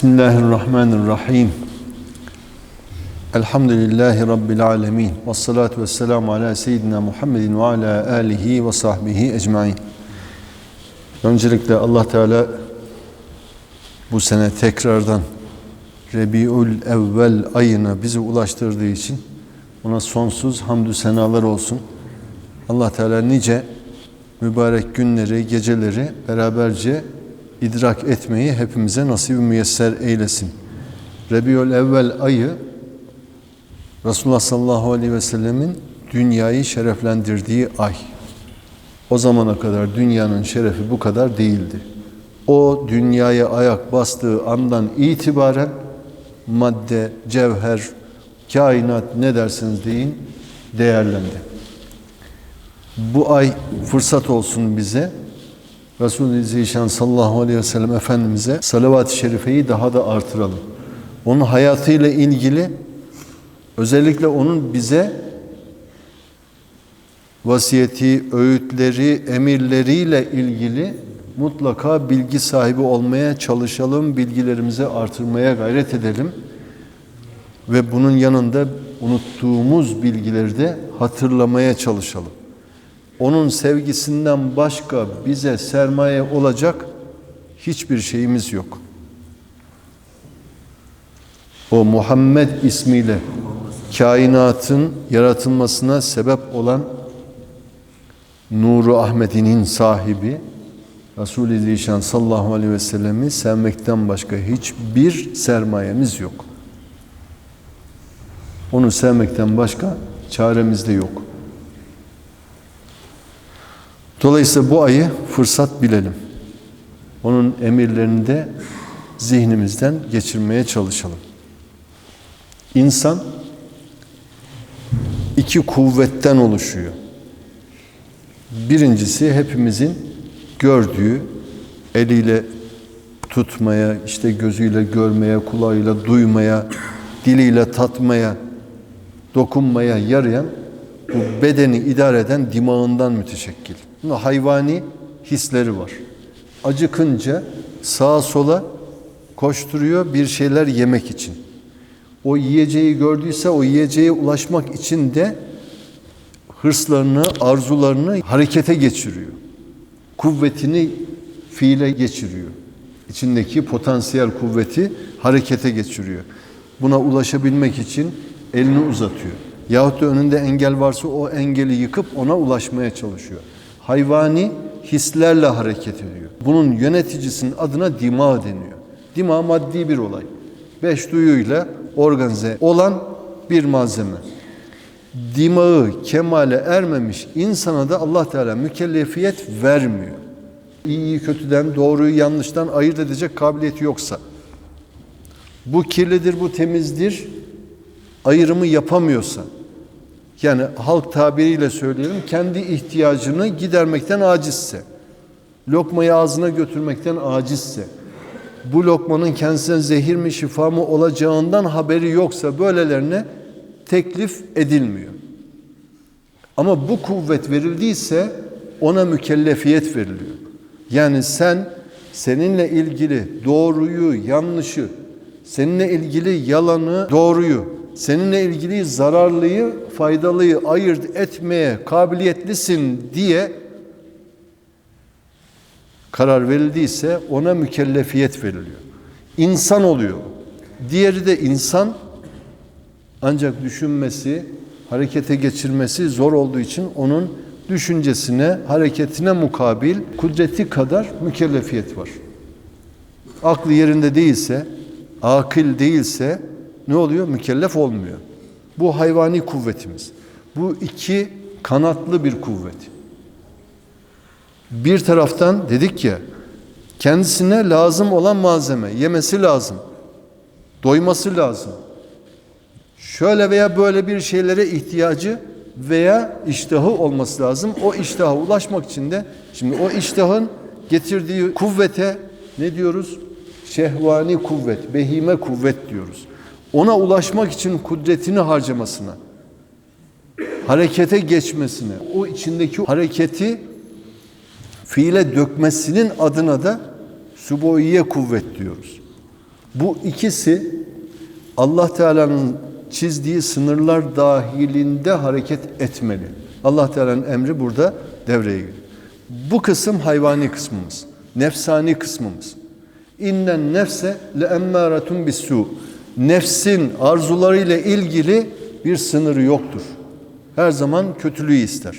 Bismillahirrahmanirrahim. Elhamdülillahi Rabbil alemin. Ve salatu ve selamu ala seyyidina Muhammedin ve ala alihi ve sahbihi ecmain. Öncelikle Allah Teala bu sene tekrardan Rebiül Evvel ayına bizi ulaştırdığı için ona sonsuz hamdü senalar olsun. Allah Teala nice mübarek günleri, geceleri beraberce idrak etmeyi hepimize nasip müyesser eylesin. Rebiül Evvel ayı Resulullah sallallahu aleyhi ve sellemin dünyayı şereflendirdiği ay. O zamana kadar dünyanın şerefi bu kadar değildi. O dünyaya ayak bastığı andan itibaren madde, cevher, kainat ne dersiniz deyin değerlendi. Bu ay fırsat olsun bize Resulü Zişan sallallahu aleyhi ve sellem Efendimiz'e salavat-ı şerifeyi daha da artıralım. Onun hayatıyla ilgili özellikle onun bize vasiyeti, öğütleri, emirleriyle ilgili mutlaka bilgi sahibi olmaya çalışalım, bilgilerimizi artırmaya gayret edelim. Ve bunun yanında unuttuğumuz bilgileri de hatırlamaya çalışalım. Onun sevgisinden başka bize sermaye olacak hiçbir şeyimiz yok. O Muhammed ismiyle kainatın yaratılmasına sebep olan Nuru Ahmet'inin sahibi Resul-i Zişan sallallahu aleyhi ve sellemi sevmekten başka hiçbir sermayemiz yok. Onu sevmekten başka çaremiz de yok. Dolayısıyla bu ayı fırsat bilelim. Onun emirlerini de zihnimizden geçirmeye çalışalım. İnsan iki kuvvetten oluşuyor. Birincisi hepimizin gördüğü, eliyle tutmaya, işte gözüyle görmeye, kulağıyla duymaya, diliyle tatmaya, dokunmaya yarayan bu bedeni idare eden dimağından müteşekkil. Bunun hayvani hisleri var. Acıkınca sağa sola koşturuyor bir şeyler yemek için. O yiyeceği gördüyse o yiyeceğe ulaşmak için de hırslarını, arzularını harekete geçiriyor. Kuvvetini fiile geçiriyor. İçindeki potansiyel kuvveti harekete geçiriyor. Buna ulaşabilmek için elini uzatıyor. Yahut da önünde engel varsa o engeli yıkıp ona ulaşmaya çalışıyor. Hayvani hislerle hareket ediyor. Bunun yöneticisinin adına dima deniyor. Dima maddi bir olay. Beş duyuyla organize olan bir malzeme. Dimağı kemale ermemiş insana da Allah Teala mükellefiyet vermiyor. İyiyi kötüden, doğruyu yanlıştan ayırt edecek kabiliyeti yoksa. Bu kirlidir, bu temizdir ayrımı yapamıyorsa yani halk tabiriyle söyleyelim kendi ihtiyacını gidermekten acizse lokmayı ağzına götürmekten acizse bu lokmanın kendisine zehir mi şifa mı olacağından haberi yoksa böylelerine teklif edilmiyor. Ama bu kuvvet verildiyse ona mükellefiyet veriliyor. Yani sen seninle ilgili doğruyu, yanlışı, seninle ilgili yalanı, doğruyu, seninle ilgili zararlıyı, faydalıyı ayırt etmeye kabiliyetlisin diye karar verildiyse ona mükellefiyet veriliyor. İnsan oluyor. Diğeri de insan ancak düşünmesi, harekete geçirmesi zor olduğu için onun düşüncesine, hareketine mukabil kudreti kadar mükellefiyet var. Aklı yerinde değilse, akıl değilse ne oluyor? Mükellef olmuyor. Bu hayvani kuvvetimiz. Bu iki kanatlı bir kuvvet. Bir taraftan dedik ya kendisine lazım olan malzeme, yemesi lazım. Doyması lazım. Şöyle veya böyle bir şeylere ihtiyacı veya iştahı olması lazım. O iştaha ulaşmak için de şimdi o iştahın getirdiği kuvvete ne diyoruz? Şehvani kuvvet, behime kuvvet diyoruz. Ona ulaşmak için kudretini harcamasına, harekete geçmesine, o içindeki hareketi fiile dökmesinin adına da suboiye kuvvet diyoruz. Bu ikisi Allah Teala'nın çizdiği sınırlar dahilinde hareket etmeli. Allah Teala'nın emri burada devreye giriyor. Bu kısım hayvani kısmımız, nefsani kısmımız. İnnen nefse le emmâretun bisû. Nefsin arzularıyla ilgili bir sınırı yoktur. Her zaman kötülüğü ister.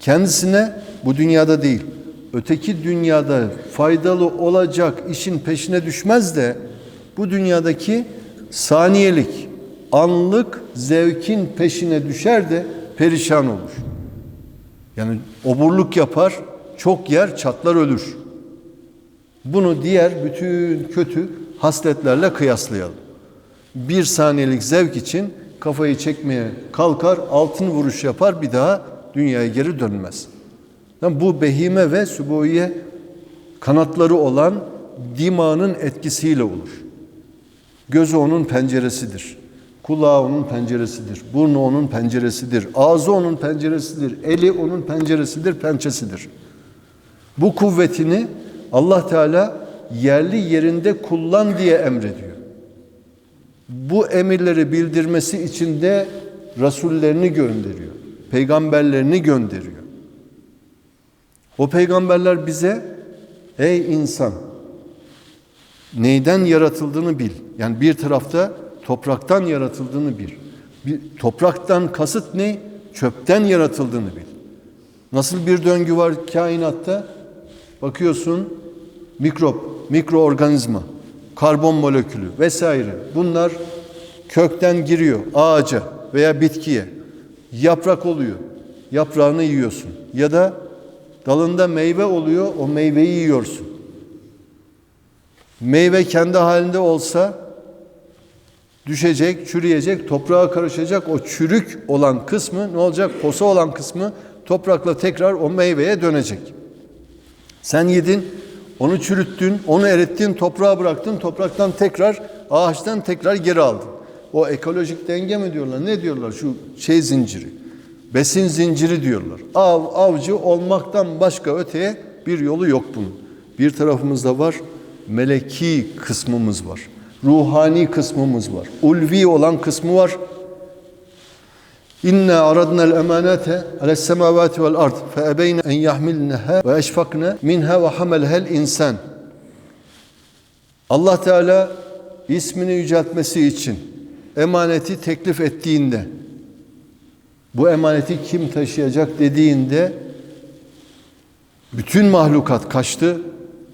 Kendisine bu dünyada değil, öteki dünyada faydalı olacak işin peşine düşmez de bu dünyadaki saniyelik, anlık zevkin peşine düşer de perişan olur. Yani oburluk yapar, çok yer, çatlar ölür. Bunu diğer bütün kötü hasletlerle kıyaslayalım. Bir saniyelik zevk için kafayı çekmeye kalkar, altın vuruş yapar, bir daha dünyaya geri dönmez. Yani bu behime ve sübuhiye kanatları olan dimağının etkisiyle olur. Gözü onun penceresidir. Kulağı onun penceresidir. Burnu onun penceresidir. Ağzı onun penceresidir. Eli onun penceresidir, pençesidir. Bu kuvvetini Allah Teala yerli yerinde kullan diye emrediyor. Bu emirleri bildirmesi için de rasullerini gönderiyor. Peygamberlerini gönderiyor. O peygamberler bize ey insan neyden yaratıldığını bil. Yani bir tarafta topraktan yaratıldığını bil. Bir, topraktan kasıt ne? Çöpten yaratıldığını bil. Nasıl bir döngü var kainatta? Bakıyorsun mikrop, mikroorganizma, karbon molekülü vesaire. Bunlar kökten giriyor ağaca veya bitkiye. Yaprak oluyor. Yaprağını yiyorsun. Ya da dalında meyve oluyor, o meyveyi yiyorsun. Meyve kendi halinde olsa düşecek, çürüyecek, toprağa karışacak. O çürük olan kısmı ne olacak? Posa olan kısmı toprakla tekrar o meyveye dönecek. Sen yedin, onu çürüttün, onu erittin, toprağa bıraktın, topraktan tekrar, ağaçtan tekrar geri aldın. O ekolojik denge mi diyorlar, ne diyorlar şu şey zinciri, besin zinciri diyorlar. Av, avcı olmaktan başka öteye bir yolu yok bunun. Bir tarafımızda var, meleki kısmımız var. Ruhani kısmımız var. Ulvi olan kısmı var. İnna aradna'l emanete ale's semavati vel ard fe ebeyne en yahmilnaha ve eşfakna minha ve hamelha'l insan. Allah Teala ismini yüceltmesi için emaneti teklif ettiğinde bu emaneti kim taşıyacak dediğinde bütün mahlukat kaçtı.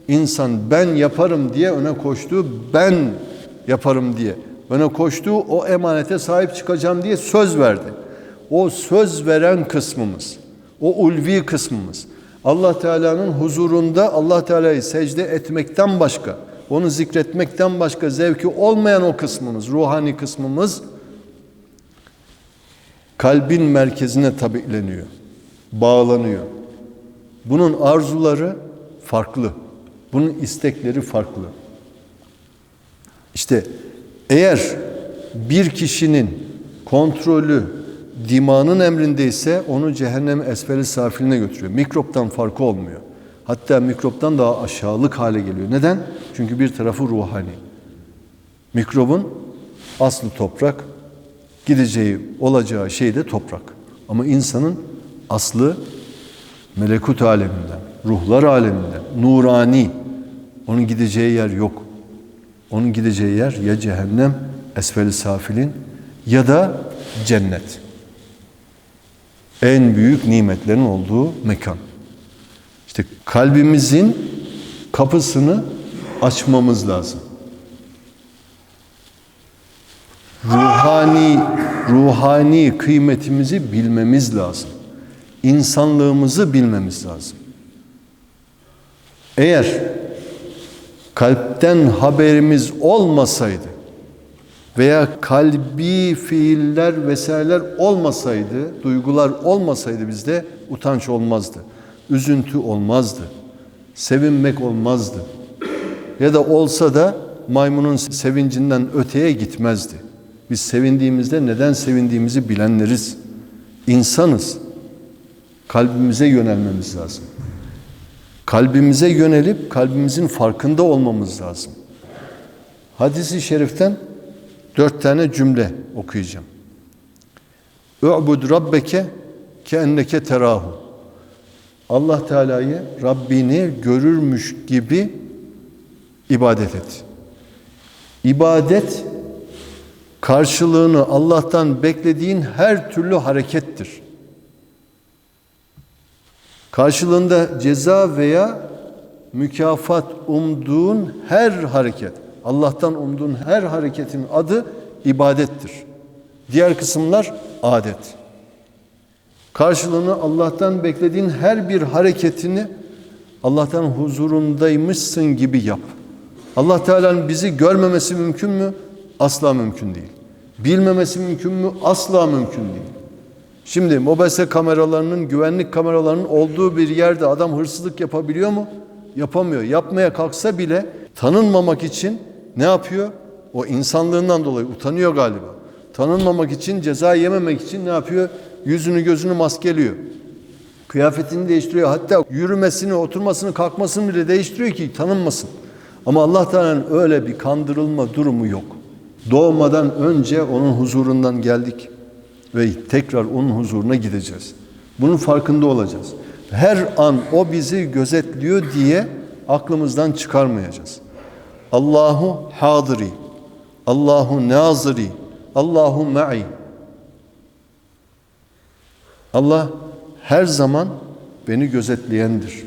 İnsan ben yaparım diye öne koştu. Ben yaparım diye öne koştu. O emanete sahip çıkacağım diye söz verdi. O söz veren kısmımız, o ulvi kısmımız. Allah Teala'nın huzurunda Allah Teala'yı secde etmekten başka, onu zikretmekten başka zevki olmayan o kısmımız, ruhani kısmımız kalbin merkezine tabikleniyor, bağlanıyor. Bunun arzuları farklı. Bunun istekleri farklı. İşte eğer bir kişinin kontrolü dimanın emrindeyse onu cehennem esfeli safiline götürüyor. Mikroptan farkı olmuyor. Hatta mikroptan daha aşağılık hale geliyor. Neden? Çünkü bir tarafı ruhani. Mikrobun aslı toprak, gideceği, olacağı şey de toprak. Ama insanın aslı melekut aleminden, ruhlar aleminden, nurani. Onun gideceği yer yok. Onun gideceği yer ya cehennem, esfeli safilin ya da cennet. En büyük nimetlerin olduğu mekan. İşte kalbimizin kapısını açmamız lazım. Ruhani, ruhani kıymetimizi bilmemiz lazım. İnsanlığımızı bilmemiz lazım. Eğer kalpten haberimiz olmasaydı veya kalbi fiiller vesaireler olmasaydı, duygular olmasaydı bizde utanç olmazdı. Üzüntü olmazdı. Sevinmek olmazdı. Ya da olsa da maymunun sevincinden öteye gitmezdi. Biz sevindiğimizde neden sevindiğimizi bilenleriz. İnsanız. Kalbimize yönelmemiz lazım. Kalbimize yönelip kalbimizin farkında olmamız lazım. Hadisi şeriften dört tane cümle okuyacağım. U'bud rabbeke ke enneke terahu. Allah Teala'yı Rabbini görürmüş gibi ibadet et. İbadet karşılığını Allah'tan beklediğin her türlü harekettir. Karşılığında ceza veya mükafat umduğun her hareket, Allah'tan umduğun her hareketin adı ibadettir. Diğer kısımlar adet. Karşılığını Allah'tan beklediğin her bir hareketini Allah'tan huzurundaymışsın gibi yap. Allah Teala'nın bizi görmemesi mümkün mü? Asla mümkün değil. Bilmemesi mümkün mü? Asla mümkün değil. Şimdi mobese kameralarının, güvenlik kameralarının olduğu bir yerde adam hırsızlık yapabiliyor mu? Yapamıyor. Yapmaya kalksa bile tanınmamak için ne yapıyor? O insanlığından dolayı utanıyor galiba. Tanınmamak için, ceza yememek için ne yapıyor? Yüzünü gözünü maskeliyor. Kıyafetini değiştiriyor. Hatta yürümesini, oturmasını, kalkmasını bile değiştiriyor ki tanınmasın. Ama Allah Teala'nın öyle bir kandırılma durumu yok. Doğmadan önce onun huzurundan geldik ve tekrar onun huzuruna gideceğiz. Bunun farkında olacağız. Her an o bizi gözetliyor diye aklımızdan çıkarmayacağız. Allahu hadiri, Allahu naziri, Allahu ma'i. Allah her zaman beni gözetleyendir.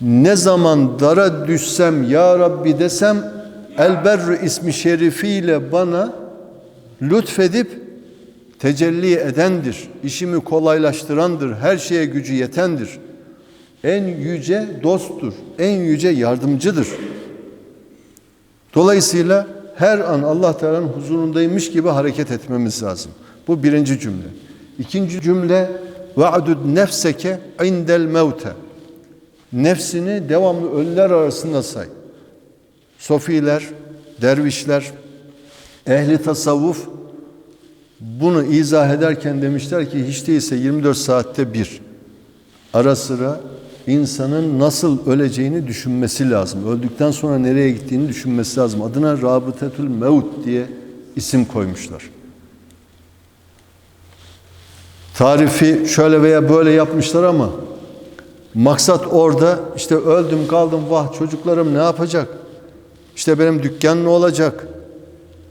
Ne zaman dara düşsem ya Rabbi desem Elberru ismi şerifiyle bana lütfedip tecelli edendir. İşimi kolaylaştırandır. Her şeye gücü yetendir. En yüce dosttur. En yüce yardımcıdır. Dolayısıyla her an Allah Teala'nın huzurundaymış gibi hareket etmemiz lazım. Bu birinci cümle. İkinci cümle va'dud nefseke indel mevte. Nefsini devamlı ölüler arasında say. Sofiler, dervişler, ehli tasavvuf bunu izah ederken demişler ki hiç değilse 24 saatte bir ara sıra insanın nasıl öleceğini düşünmesi lazım. Öldükten sonra nereye gittiğini düşünmesi lazım. Adına Rabıtetül Mevt diye isim koymuşlar. Tarifi şöyle veya böyle yapmışlar ama maksat orada işte öldüm kaldım vah çocuklarım ne yapacak? İşte benim dükkan ne olacak?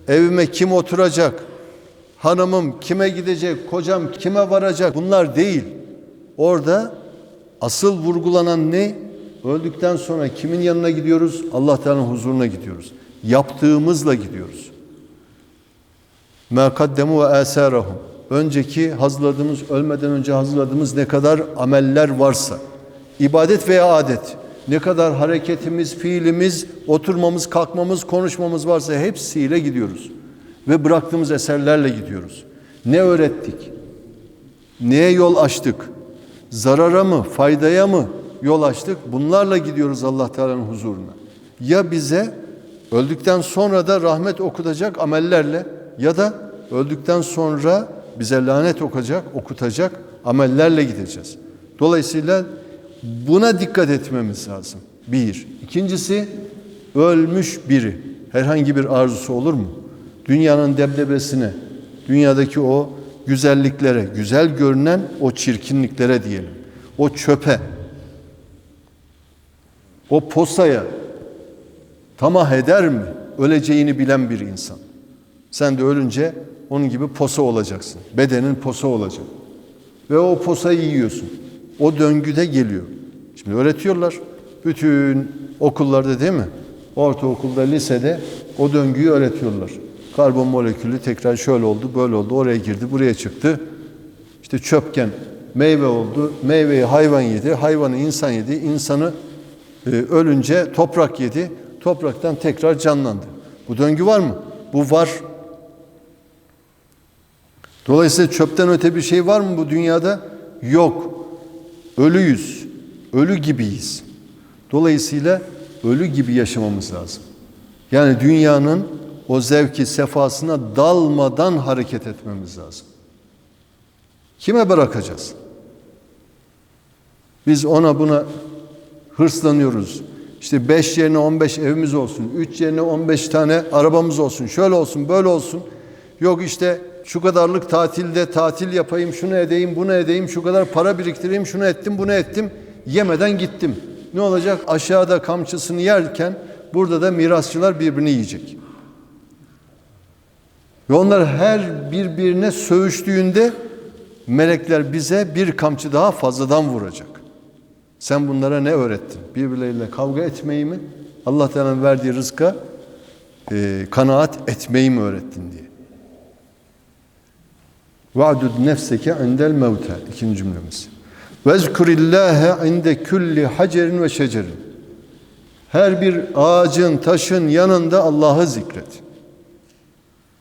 Evime kim oturacak? Hanımım kime gidecek? Kocam kime varacak? Bunlar değil. Orada Asıl vurgulanan ne? Öldükten sonra kimin yanına gidiyoruz? Allah Teala'nın huzuruna gidiyoruz. Yaptığımızla gidiyoruz. Mekaddemu ve asarahum. Önceki hazırladığımız, ölmeden önce hazırladığımız ne kadar ameller varsa, ibadet veya adet, ne kadar hareketimiz, fiilimiz, oturmamız, kalkmamız, konuşmamız varsa hepsiyle gidiyoruz. Ve bıraktığımız eserlerle gidiyoruz. Ne öğrettik? Neye yol açtık? Zarara mı, faydaya mı yol açtık? Bunlarla gidiyoruz Allah Teala'nın huzuruna. Ya bize öldükten sonra da rahmet okutacak amellerle ya da öldükten sonra bize lanet okuyacak, okutacak amellerle gideceğiz. Dolayısıyla buna dikkat etmemiz lazım. Bir. İkincisi ölmüş biri. Herhangi bir arzusu olur mu? Dünyanın debdebesine, dünyadaki o güzelliklere, güzel görünen o çirkinliklere diyelim. O çöpe, o posaya tamah eder mi? Öleceğini bilen bir insan. Sen de ölünce onun gibi posa olacaksın. Bedenin posa olacak. Ve o posayı yiyorsun. O döngüde geliyor. Şimdi öğretiyorlar. Bütün okullarda değil mi? Ortaokulda, lisede o döngüyü öğretiyorlar. Karbon molekülü tekrar şöyle oldu, böyle oldu, oraya girdi, buraya çıktı. İşte çöpken meyve oldu, meyveyi hayvan yedi, hayvanı insan yedi, insanı e, ölünce toprak yedi, topraktan tekrar canlandı. Bu döngü var mı? Bu var. Dolayısıyla çöpten öte bir şey var mı bu dünyada? Yok. Ölüyüz. Ölü gibiyiz. Dolayısıyla ölü gibi yaşamamız lazım. Yani dünyanın o zevki sefasına dalmadan hareket etmemiz lazım. Kime bırakacağız? Biz ona buna hırslanıyoruz. İşte 5 yerine 15 evimiz olsun. 3 yerine 15 tane arabamız olsun. Şöyle olsun, böyle olsun. Yok işte şu kadarlık tatilde tatil yapayım, şunu edeyim, bunu edeyim, şu kadar para biriktireyim, şunu ettim, bunu ettim. Yemeden gittim. Ne olacak? Aşağıda kamçısını yerken burada da mirasçılar birbirini yiyecek. Ve onlar her birbirine söğüştüğünde melekler bize bir kamçı daha fazladan vuracak. Sen bunlara ne öğrettin? Birbirleriyle kavga etmeyi mi? Allah Teala'nın verdiği rızka e, kanaat etmeyi mi öğrettin diye. Va'dud nefseke indel mevte. ikinci cümlemiz. Vezkurillâhe inde külli hacerin ve şecerin. Her bir ağacın, taşın yanında Allah'ı zikret.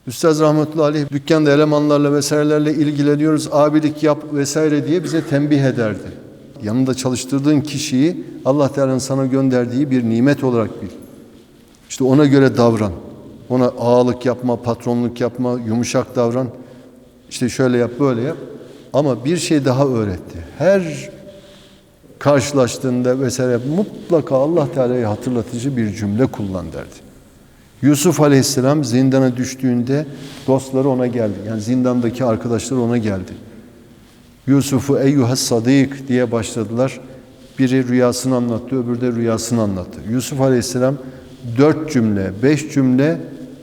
Üstaz rahmetullahi aleyh dükkanda elemanlarla vesairelerle ilgileniyoruz, abilik yap vesaire diye bize tembih ederdi. Yanında çalıştırdığın kişiyi Allah Teala'nın sana gönderdiği bir nimet olarak bil. İşte ona göre davran. Ona ağalık yapma, patronluk yapma, yumuşak davran. İşte şöyle yap, böyle yap. Ama bir şey daha öğretti. Her karşılaştığında vesaire mutlaka Allah Teala'yı hatırlatıcı bir cümle kullan derdi. Yusuf Aleyhisselam zindana düştüğünde dostları ona geldi. Yani zindandaki arkadaşları ona geldi. Yusuf'u eyyuhas sadik diye başladılar. Biri rüyasını anlattı, öbürü de rüyasını anlattı. Yusuf Aleyhisselam dört cümle, beş cümle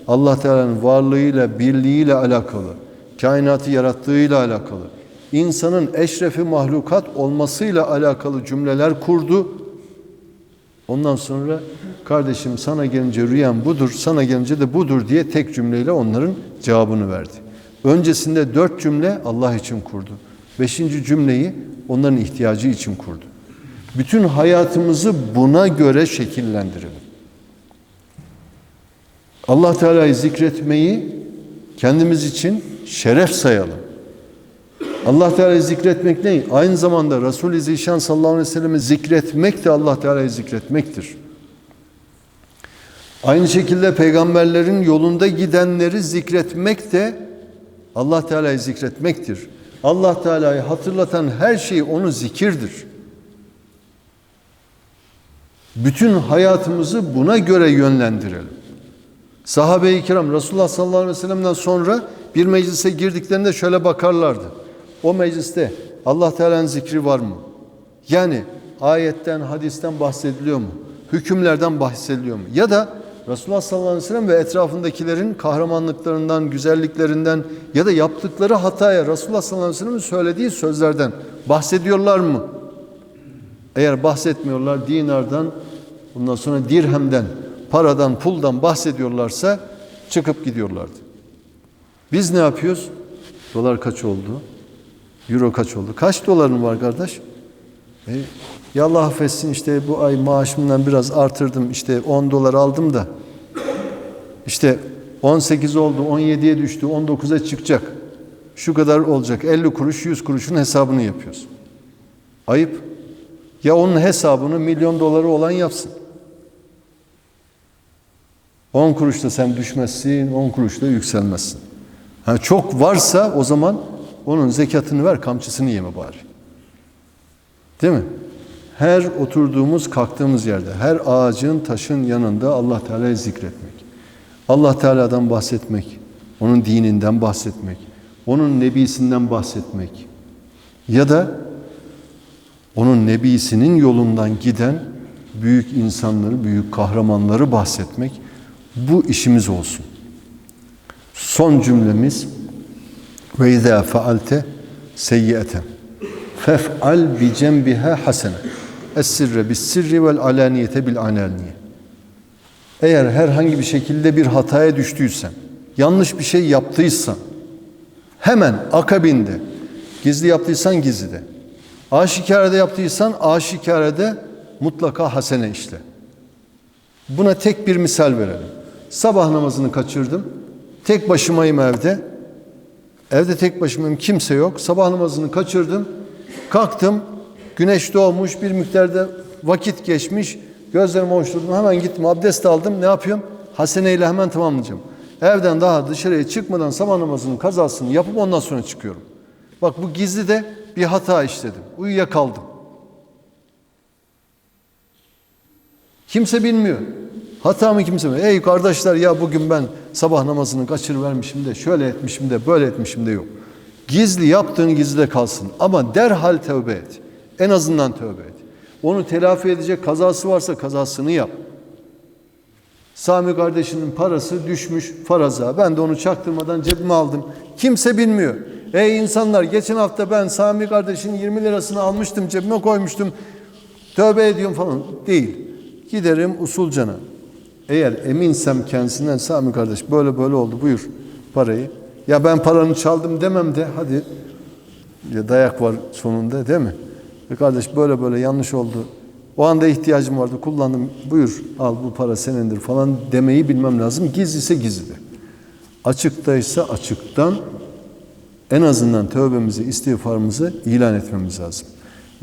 Allah Teala'nın varlığıyla, birliğiyle alakalı, kainatı yarattığıyla alakalı, insanın eşrefi mahlukat olmasıyla alakalı cümleler kurdu. Ondan sonra kardeşim sana gelince rüyam budur, sana gelince de budur diye tek cümleyle onların cevabını verdi. Öncesinde dört cümle Allah için kurdu. Beşinci cümleyi onların ihtiyacı için kurdu. Bütün hayatımızı buna göre şekillendirelim. Allah Teala'yı zikretmeyi kendimiz için şeref sayalım. Allah Teala'yı zikretmek ne? Aynı zamanda Resul-i Zişan sallallahu aleyhi ve sellem'i zikretmek de Allah Teala'yı zikretmektir. Aynı şekilde peygamberlerin yolunda gidenleri zikretmek de Allah Teala'yı zikretmektir. Allah Teala'yı hatırlatan her şey onu zikirdir. Bütün hayatımızı buna göre yönlendirelim. Sahabe-i kiram Resulullah sallallahu aleyhi ve sellem'den sonra bir meclise girdiklerinde şöyle bakarlardı. O mecliste Allah Teala'nın zikri var mı? Yani ayetten, hadisten bahsediliyor mu? Hükümlerden bahsediliyor mu? Ya da Resulullah sallallahu aleyhi ve sellem ve etrafındakilerin kahramanlıklarından, güzelliklerinden ya da yaptıkları hataya Resulullah sallallahu aleyhi ve sellem'in söylediği sözlerden bahsediyorlar mı? Eğer bahsetmiyorlar dinardan, bundan sonra dirhemden, paradan, puldan bahsediyorlarsa çıkıp gidiyorlardı. Biz ne yapıyoruz? Dolar kaç oldu? Euro kaç oldu? Kaç doların var kardeş? E, ya Allah affetsin işte bu ay maaşımdan biraz artırdım işte 10 dolar aldım da işte 18 oldu 17'ye düştü 19'a çıkacak şu kadar olacak 50 kuruş 100 kuruşun hesabını yapıyoruz. Ayıp. Ya onun hesabını milyon doları olan yapsın. 10 kuruşta sen düşmezsin 10 kuruşta yükselmezsin. Ha, çok varsa o zaman onun zekatını ver kamçısını yeme bari. Değil mi? Her oturduğumuz, kalktığımız yerde, her ağacın, taşın yanında Allah Teala'yı zikretmek. Allah Teala'dan bahsetmek, onun dininden bahsetmek, onun nebisinden bahsetmek. Ya da onun nebisinin yolundan giden büyük insanları, büyük kahramanları bahsetmek. Bu işimiz olsun. Son cümlemiz ve izâ faalte seyyiyeten fef'al bi cembiha hasene. Es-sirre bis sirri vel alaniyete bil alaniye eğer herhangi bir şekilde bir hataya düştüysen yanlış bir şey yaptıysan hemen akabinde gizli yaptıysan gizlide aşikarede yaptıysan aşikarede mutlaka hasene işle. Buna tek bir misal verelim. Sabah namazını kaçırdım tek başımayım evde evde tek başımayım kimse yok sabah namazını kaçırdım Kalktım, güneş doğmuş, bir miktarda vakit geçmiş. Gözlerimi ovuşturdum, hemen gittim, abdest aldım. Ne yapıyorum? Hasene ile hemen tamamlayacağım. Evden daha dışarıya çıkmadan sabah namazının kazasını yapıp ondan sonra çıkıyorum. Bak bu gizli de bir hata işledim. Uyuyakaldım. Kimse bilmiyor. Hatamı kimse bilmiyor. Ey kardeşler ya bugün ben sabah namazını kaçırıvermişim de şöyle etmişim de böyle etmişim de yok. Gizli yaptığın gizlide kalsın ama derhal tövbe et. En azından tövbe et. Onu telafi edecek kazası varsa kazasını yap. Sami kardeşinin parası düşmüş faraza. Ben de onu çaktırmadan cebime aldım. Kimse bilmiyor. Ey insanlar geçen hafta ben Sami kardeşin 20 lirasını almıştım cebime koymuştum. Tövbe ediyorum falan. Değil. Giderim usulcana. Eğer eminsem kendisinden Sami kardeş böyle böyle oldu buyur parayı. Ya ben paranı çaldım demem de hadi ya dayak var sonunda değil mi? E kardeş böyle böyle yanlış oldu. O anda ihtiyacım vardı kullandım buyur al bu para senindir falan demeyi bilmem lazım. Gizliyse gizli. Açıktaysa açıktan en azından tövbemizi, istiğfarımızı ilan etmemiz lazım.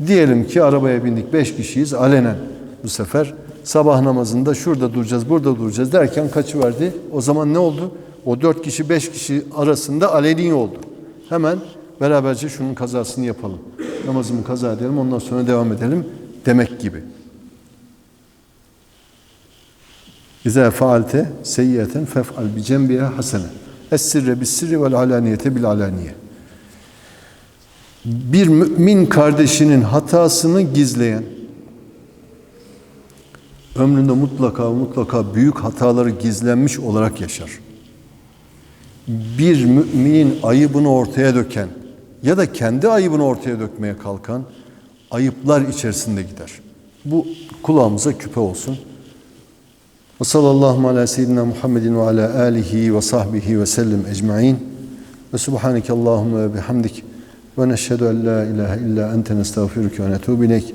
Diyelim ki arabaya bindik, beş kişiyiz alenen bu sefer. Sabah namazında şurada duracağız, burada duracağız derken kaçıverdi. O zaman ne oldu? O dört kişi, beş kişi arasında aleni oldu. Hemen beraberce şunun kazasını yapalım. Namazımı kaza edelim, ondan sonra devam edelim demek gibi. İza faalte seyyiyeten fef'al bi cembiha hasene. Es-sirre bis sirri vel alaniyete bil alaniye. Bir mümin kardeşinin hatasını gizleyen, ömründe mutlaka mutlaka büyük hataları gizlenmiş olarak yaşar. Bir müminin ayıbını ortaya döken ya da kendi ayıbını ortaya dökmeye kalkan ayıplar içerisinde gider. Bu kulağımıza küpe olsun. Ve sallallahu ala seyyidina Muhammedin ve ala alihi ve sahbihi ve sellem ecmaîn. Ve subhaneke Allahümme ve bihamdik ve neşhedü en la ilahe illa ente nestağfiruke ve netûbü ileyk